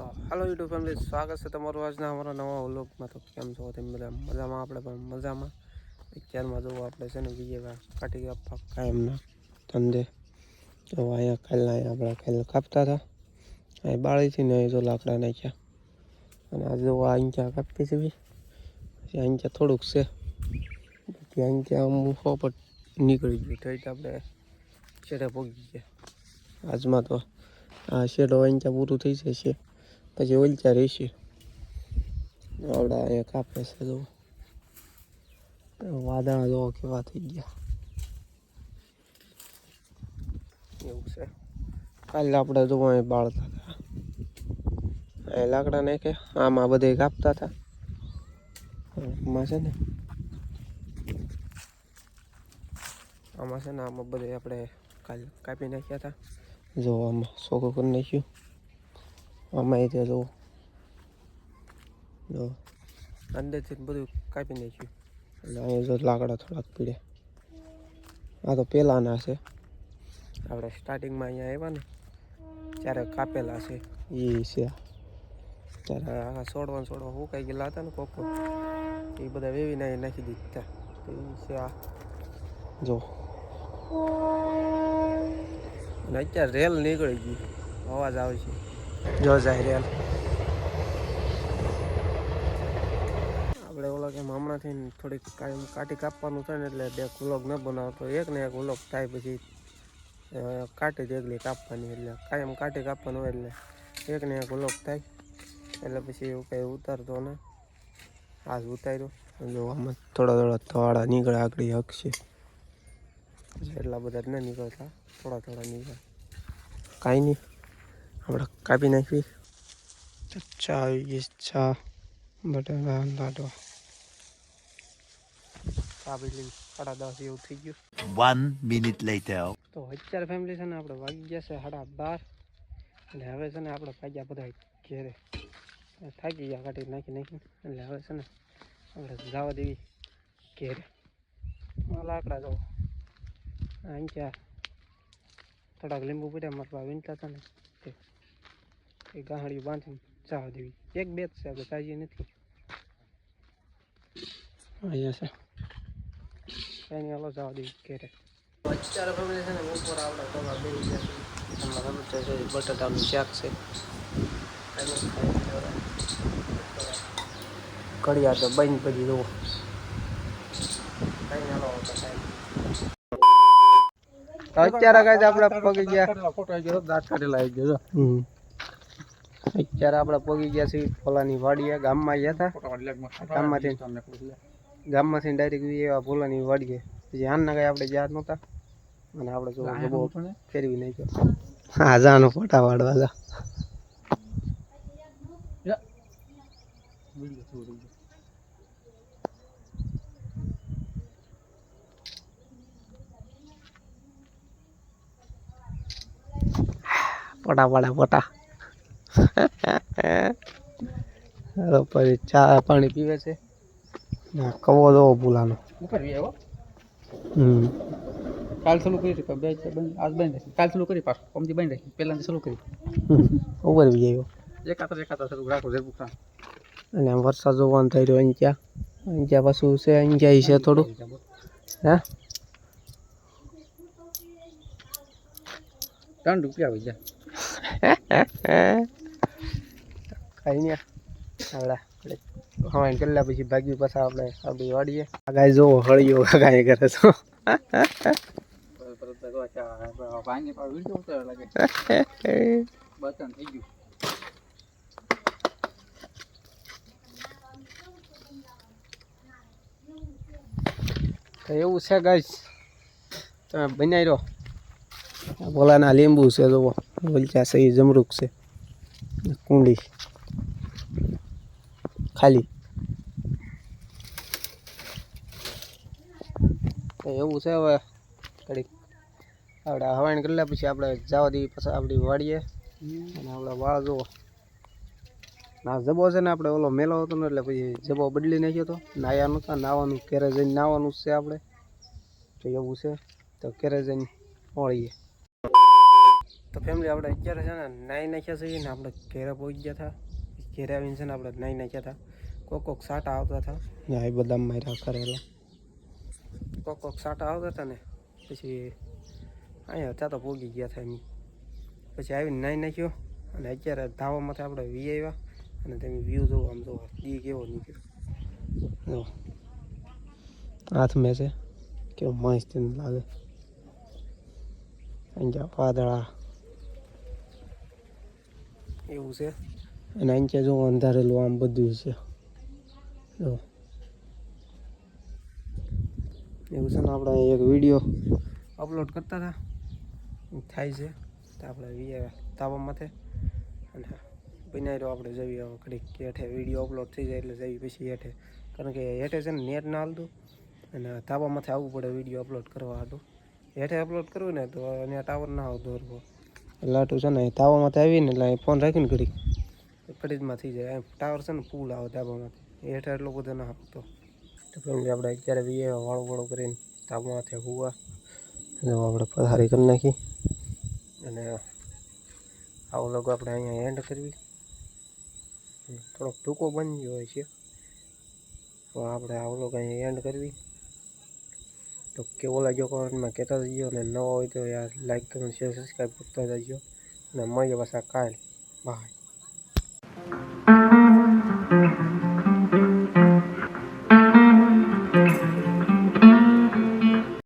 તો હાલો YouTube family સ્વાગત છે તમારું આજના અમારા નવા વ્લોગમાં તો કેમ છો? તેમ બધા મજામાં? આપણે પણ મજામાં. અત્યારમાં જોવું આપણે છે ને બીજે કાઢી પાકા એમના ધંધે. તો અહીંયા કાલના આપણે કાલે કાપતા હતા. અહીં બાળીથી ને જો લાકડા નાખ્યા. અને આજે જો આ અહીંયા કાપી છે બી. પછી અહીંયા થોડુંક છે. પછી અહીંયા મૂકો પર નીકળી ગયું તો આપણે છેડે પહોંચી ગયા. આજમાં તો આ શેડો અહીંયા પૂરું થઈ જશે પછી ઓલચા રહેશે આવડા અહીંયા કાપે છે તો. વાદળા જોવો કેવા થઈ ગયા. એવું છે. કાલે આપણે જોવો એ બાળતા હતા. એ લાકડા નાખે આમાં બધે કાપતા હતા. આમાં છે ને, આમાં છે ને આમાં બધે આપણે કાલે કાપી નાખ્યા હતા. જો આમાં સોકો કરી નાખ્યું. આમાં એ જો જો અંદરથી બધું કાપી નાખ્યું એટલે અહીંયા જો લાકડા થોડાક પીડે આ તો પહેલાંના છે આપણે સ્ટાર્ટિંગમાં અહીંયા આવ્યા ને ત્યારે કાપેલા છે એ છે ત્યારે આ છોડવા સોડવા સુકાઈ ગયેલા હતા ને કોકો એ બધા વેવીને અહીં નાખી દીધા એ છે આ જો અને અત્યારે રેલ નીકળી ગઈ અવાજ આવે છે જો જાય રેલ આપણે ઓલા કેમ હમણાંથી થોડીક કાયમ કાટી કાપવાનું થાય ને એટલે બે વ્લોગ ન બનાવતો. એક ને એક વ્લોગ થાય પછી કાટી એકલી કાપવાની એટલે. કાયમ કાટી કાપવાનું હોય એટલે. એક ને એક વ્લોગ થાય એટલે પછી એવું કંઈ ઉતારતો ને. આજ ઉતાર્યો. જો આમાં થોડા થોડા તવાડા નીકળે, આગળ હકશે. એટલા બધા ન નીકળતા. થોડા થોડા નીકળે. કાંઈ નહીં. આપણે કાપી નાખવી ચા આવી ગઈ ચા બટાકા લાડવા ચા લીધી સાડા દસ એવું થઈ ગયું One minute later. તો અત્યારે ફેમિલી છે ને આપણે વાગી ગયા છે સાડા બાર એટલે હવે છે ને આપણે ભાગ્યા બધા ઘેરે થાકી ગયા કાઢી નાખી નાખી એટલે હવે છે ને આપણે જવા દેવી ઘેરે લાકડા જો અહીંયા થોડાક લીંબુ પડ્યા મારા વીણતા હતા ને એ ગાહડી બાંધીને જવા દેવી. એક બે જ છે આપણે તાજી નથી. અહીંયા છે. કઈ હાલો જવા દેવી ઘેરે. છે ને બપોર આપણે બે છે. બટાટાનું શાક છે. કડિયા તો બંધ કરી દો અત્યારે કઈ આપડે પગી ગયા. ફોટો આવી ગયો દાંત કાઢેલા આવી ગયો હમ. અત્યારે આપણે પગી ગયા છીએ ફોલાની વાડીએ ગામમાં ગયા હતા. ગામમાંથી ગામમાંથી ડાયરેક્ટ એવા ફોલાની વાડીએ. પછી ના કઈ આપણે જ્યાં નહોતા. અને આપણે જો બહુ ફેરવી નાખ્યો. હા જાનો ફોટા વાળવા જા. ફોટા પાડે ફોટા. હાલો પછી ચા પાણી પીવે છે? કવો દો ભૂલાનો. હમ. કાલ ચાલુ કરી છે બે આજ બંધ રાખી કાલ ચાલુ કરી પાછું કમથી બંધ રાખી પહેલાંથી ચાલુ કરી. ઉપર બી આવ્યો. એકાતર એકાતર ચાલુ રાખો જેવું કામ અને વરસાદ જોવાનું થઈ રહ્યો અહીંયા અહીંયા પાછું છે અહીંયા છે થોડું. હે? ત્રણ રૂપિયા આવી કઈ નહીં આવડા હવાઈ કલાક પછી ભાગ્યું પાછા આપણે આપણી વાડીએ. આ ગાય જોવો હળિયો ગાય કરે તો. એવું છે ગાઈસ તમે બનાવી રહો બોલાના લીંબુ છે જોવો બોલચા છે એ જમરૂક છે. કુંડી. ખાલી. એવું છે હવે. ઘડીક આપણે હવાણ કરી લે, પછી આપણે જવા દઈએ, પછી આપણી વાડીએ અને આપણે વાળ જુઓ. ના જબો છે ને, આપણે ઓલો મેલો હતો ને, એટલે પછી જબો બદલી નાખ્યો હતો નાયા નહોતા નાવાનું, ઘેરે જઈને નાવાનું છે આપણે. તો એવું છે. તો ઘેરે જઈને મળીએ તો ફેમિલી આપણે અત્યારે છે ને, નાહી નાખ્યા છીએ ને, આપણે ઘેરે પહોંચી ગયા હતા ઘેરે આવીને છે ને આપણે નાઈ નાખ્યા હતા. કોક કોક સાટા આવતા હતા. આ બદામ માર્યા કરેલા. કોક કોક સાટા આવતા હતા ને પછી અહીંયા ત્યાં તો પહોંચી ગયા હતા એમ. પછી આવીને નાઈ નાખ્યો અને અત્યારે ધાવામાંથી આપણે વી આવ્યા અને તમે વ્યૂ જોવો આમ જોવો. દી કેવો નીકળ્યો. હાથ મેં છે. કેવો મસ્ત લાગે. અહીંયા વાદળા. એવું છે. અને અહીંયા જો અંધારેલું આમ બધું છે. જો. એવું છે ને આપણે એક વીડિયો અપલોડ કરતા હતા. થાય છે. તો આપણે તાવા માથે અને બનાવ્યો આપણે જઈએ હવે ઘડીક હેઠે વીડિયો અપલોડ થઈ જાય એટલે જઈએ પછી હેઠે. કારણ કે હેઠે છે ને નેટ ના હાલતું. અને તાવા માથે આવવું પડે વીડિયો અપલોડ કરવા હતું હેઠે અપલોડ કરવું ને તો અહીંયા ટાવર ના આવતો એટલે આટલું છે ને તાવામાંથી માથે આવીને એટલે ફોન રાખીને ઘડીક ફરીજમાં થઈ જાય ટાવર છે ને પુલ આવે ધાબામાંથી. હેઠળ એટલો બધો ના આપતો આપણે અત્યારે વીએ, વાળો વાળો કરીને ધાબામાંથી માથે હુવા આપણે પથારી કરી નાખી. અને આવો લોકો આપણે અહીંયા એન્ડ કરવી. થોડોક ટૂંકો બની ગયો છે. તો આપણે આવો લોકો અહીંયા એન્ડ કરવી. તો કેવો લાગ્યો કોમેન્ટમાં કહેતા જજો અને નવો હોય તો યાર લાઈક કમેન્ટ શેર સબસ્ક્રાઈબ કરતા જજો. અને મળીએ પાછા કાલ. Bye Thank you.